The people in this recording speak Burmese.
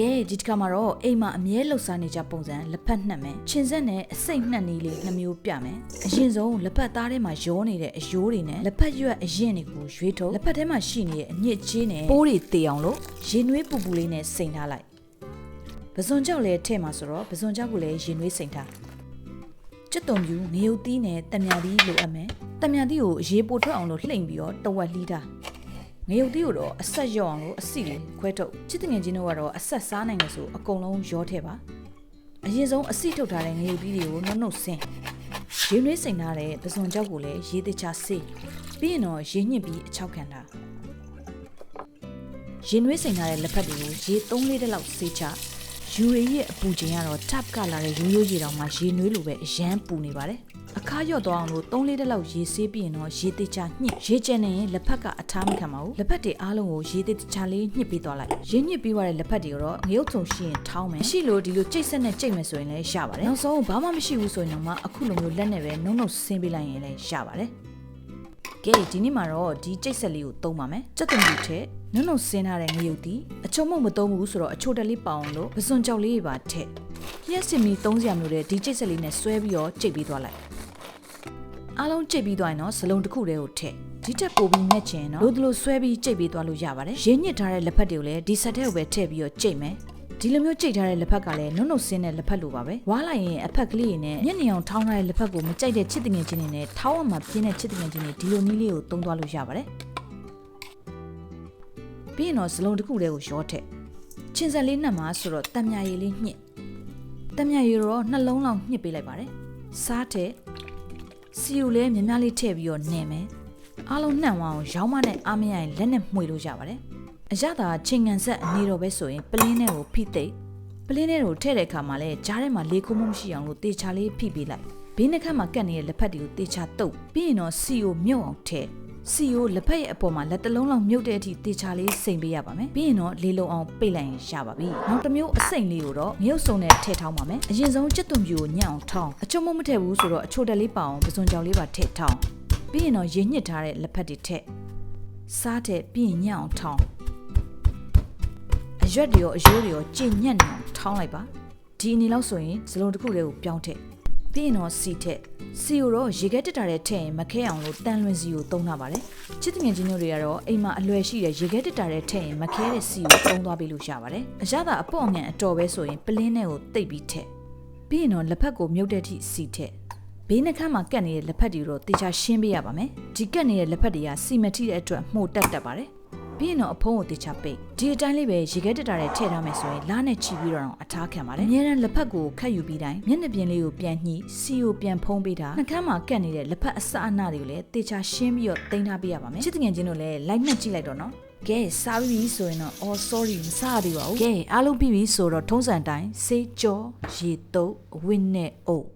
ကဲဒီတစ်ခါမှာတော့အိမ်မှာအမြဲလှုပ်ရှားနေကြပုံစံလက်ဖက်နှက်မယ်ခြင်ဆက်နဲ့အစိတ်နှက်နည်းလေးနှမျိုးပြမယ်အရင်ဆုံးလက်ဖက်သားထဲမှာရောနေတဲ့အယိုးတွေနဲ့လက်ဖက်ရွက်အရင်တွေကိုရွေးထုတ်လက်ဖက်ထဲမှာရှိနေတဲ့အညစ်အကြေးနဲ့ပိုးတွေတေအောင်လို့ရင်နွေးပူပူလေးနဲ့စိန်ထားလိုက်ပဇွန်ကြောက်လည်းထဲမှာဆိုတော့ပဇွန်ကြောက်ကိုလည်းရင်နွေးစိန်ထားကျွတ်တုံပြူငရုတ်သီးနဲ့တံမြာသီးလိုအပ်မယ်တံမြာသီးကိုရေပိုထွက်အောင်လို့လှိမ့်ပြီးတော့တဝက်လှီးထား ငရုတ်သီးကိုတော့အဆက်ရော့အောင်လို့အစီလေးခွဲထုတ်ချစ်တငယ်ချင်းတို့ကတော့အဆက်စားနိုင်လို့ဆိုအကုန်လုံးရောထည့်ပါအရင်ဆုံးအစီထုတ်ထားတဲ့ငရုတ်သီးတွေကိုနှုတ်နှုတ်ဆင်းရင်းနှွေးစိန်ထားတဲ့ပစွန်ကြောက်ကိုလည်းရေးတချဆေးပြီးရင်တော့ရင်းညစ်ပြီးအချောက်ခံတာရင်းနှွေးစိန်ထားတဲ့လက်ဖက်တွေကိုရေ3လေးတက်လောက်ဆေးချယူရီရဲ့အပူချိန်ကတော့ tap ကလာတဲ့ရိုးရိုးရေတောင်မှရေနွေးလိုပဲအရန်ပူနေပါတယ် အခါရော့သွားအောင်လို့3လေးတက်လောက်ရေဆေးပြီးရင်တော့ရေတချညှစ်ရေကျန်နေရင်လက်ဖက်ကအထားမခံပါဘူးလက်ဖက်တွေအားလုံးကိုရေတချလေးညှစ်ပြီးသွားလိုက်ရေညှစ်ပြီးသွားတဲ့လက်ဖက်တွေကတော့ငရုတ်ထုံရှိရင်ထောင်းမယ်ရှိလို့ဒီလိုကြိတ်ဆက်နဲ့ကြိတ်မယ်ဆိုရင်လည်းရပါတယ်နောက်ဆုံးဘာမှမရှိဘူးဆိုရင်တော့မှအခုလိုမျိုးလက်နဲ့ပဲနှုံနှုတ်ဆင်းပေးလိုက်ရင်လည်းရပါတယ်ကဲဒီနေ့မှာတော့ဒီကြိတ်ဆက်လေးကိုသုံးပါမယ်စက်သွန်ကြီးထက်နုံနုံဆင်းထားတဲ့ငရုတ်တီအချုံမုံမသုံးဘူးဆိုတော့အချိုတက်လေးပေါအောင်လို့ပစွန်ကြောက်လေးတွေပါထည့်လျှက်စင်မီ300ရာမျိုးတဲ့ဒီကြိတ်ဆက်လေးနဲ့ဆွဲပြီးတော့ကြိတ်ပြီးသွားလိုက် အားလုံးကြိတ်ပြီးသွားရင်တော့စလုံးတစ်ခုတည်းကိုထည့်ဒီတက်ပိုပြီးနဲ့ချင်တော့လို့ဒီလိုဆွဲပြီးကြိတ်ပြီးသွားလို့ရပါတယ်ရင်းညစ်ထားတဲ့လက်ဖက်တွေကိုလည်းဒီဆက်ထဲကိုပဲထည့်ပြီးတော့ကြိတ်မယ်ဒီလိုမျိုးကြိတ်ထားတဲ့လက်ဖက်ကလည်းနုံနုံဆင်းတဲ့လက်ဖက်လိုပါပဲဝါလိုက်ရင်အဖက်ကလေးနဲ့မျက်နှာအောင်ထောင်းထားတဲ့လက်ဖက်ကိုမကြိုက်တဲ့ချစ်တငယ်ချင်းတွေနဲ့ထောင်းအောင်မှပြင်းတဲ့ချစ်တငယ်ချင်းတွေဒီလိုနည်းလေးကိုသုံးသွားလို့ရပါတယ်ပြီးရင်တော့စလုံးတစ်ခုတည်းကိုရောထည့်ချင်းဆက်လေးနှက်မှာဆိုတော့တံမြာရည်လေးညှစ်တံမြာရည်တော့နှလုံးလောက်ညှစ်ပေးလိုက်ပါတယ်စားထည့် စီယူလည်းများများလေးထည့်ပြီးတော့နင်မယ်အားလုံးနှံ့သွားအောင်ရောင်းမနဲ့အားမရရင်လက်နဲ့မှွေလို့ရပါတယ်အရသာချင်းငံဆက်အနေတော့ပဲဆိုရင်ပလင်းနဲ့ကိုဖိသိပ်ပလင်းနဲ့ကိုထည့်တဲ့အခါမှာလည်းကြားထဲမှာလေခုံးမှုမရှိအောင်လို့တေချာလေးဖိပေးလိုက်ဘေးနှက်ခတ်မှာကတ်နေတဲ့လက်ဖက်တွေကိုတေချာတုပ်ပြီးရင်တော့စီကိုမြုပ်အောင်ထည့် စီကိုလက်ဖက်ရဲ့အပေါ်မှာလက်တစ်လုံးလောက်မြုပ်တဲ့အထိတေချာလေးစိမ်ပေးရပါမယ်ပြီးရင်တော့လေးလုံးအောင်ပိတ်လိုက်ရင်ရပါပြီနောက်တစ်မျိုးအစိမ်လေးကိုတော့မြုပ်စုံနဲ့ထည့်ထောင်းပါမယ်အရင်ဆုံးကြက်သွန်ပြူကိုညှက်အောင်ထောင်းအချုံမမထည့်ဘူးဆိုတော့အချိုတက်လေးပါအောင်ပစွန်ကြောင်လေးပါထည့်ထောင်းပြီးရင်တော့ရင်းညစ်ထားတဲ့လက်ဖက်တွေထည့်စားတဲ့ပြီးရင်ညှက်အောင်ထောင်းအရွက်တွေရောအရိုးတွေရောကြင်ညက်နေအောင်ထောင်းလိုက်ပါဒီအနေလောက်ဆိုရင်ဇလုံးတစ်ခုတည်းကိုပြောင်းထည့် ပြီးရင်တော့စီထက်စီကိုတော့ရေခဲတက်တာတဲ့ထည့်ရင်မခဲအောင်လို့တန်လွင်စီကိုသုံးတာပါတယ်ချစ်တငယ်ချင်းတို့တွေကတော့အိမ်မှာအလွယ်ရှိတဲ့ရေခဲတက်တာတဲ့ထည့်ရင်မခဲတဲ့စီကိုသုံးသွားပေးလို့ရပါတယ်အရသာအပေါ့ငံအတော်ပဲဆိုရင်ပလင်းနဲ့ကိုတိတ်ပြီးထည့်ပြီးရင်တော့လက်ဖက်ကိုမြုပ်တဲ့ထိစီထည့်ဘေးနှခမ်းမှာကတ်နေတဲ့လက်ဖက်တွေတော့တေချာရှင်းပေးရပါမယ်ဒီကတ်နေတဲ့လက်ဖက်တွေကစီမထိတဲ့အတွက်မှုတ်တက်တက်ပါတယ် ပြီးရင်တော့အဖုံးကိုတေချာပိတ်ဒီအတိုင်းလေးပဲရေခဲတက်တာတဲ့ထည့်ထားမယ်ဆိုရင်လားနဲ့ချီပြီးတော့အထားခံပါတယ်အများရန်လက်ဖက်ကိုခတ်ယူပြီးတိုင်းမျက်နှာပြင်လေးကိုပြန်ညှိစီကိုပြန်ဖုံးပေးတာနှကမ်းမှာကတ်နေတဲ့လက်ဖက်အစအနတွေကိုလည်းတေချာရှင်းပြီးတော့တင်ထားပေးရပါမယ်ချစ်တငယ်ချင်းတို့လည်းလိုက်မှတ်ကြည့်လိုက်တော့နော်ကဲစားပြီးပြီဆိုရင်တော့ oh sorry မစားသေးပါဘူးကဲအားလုံးပြီးပြီဆိုတော့ထုံးစံတိုင်းစေးကြောရေတုပ်အဝင်းနဲ့အုပ်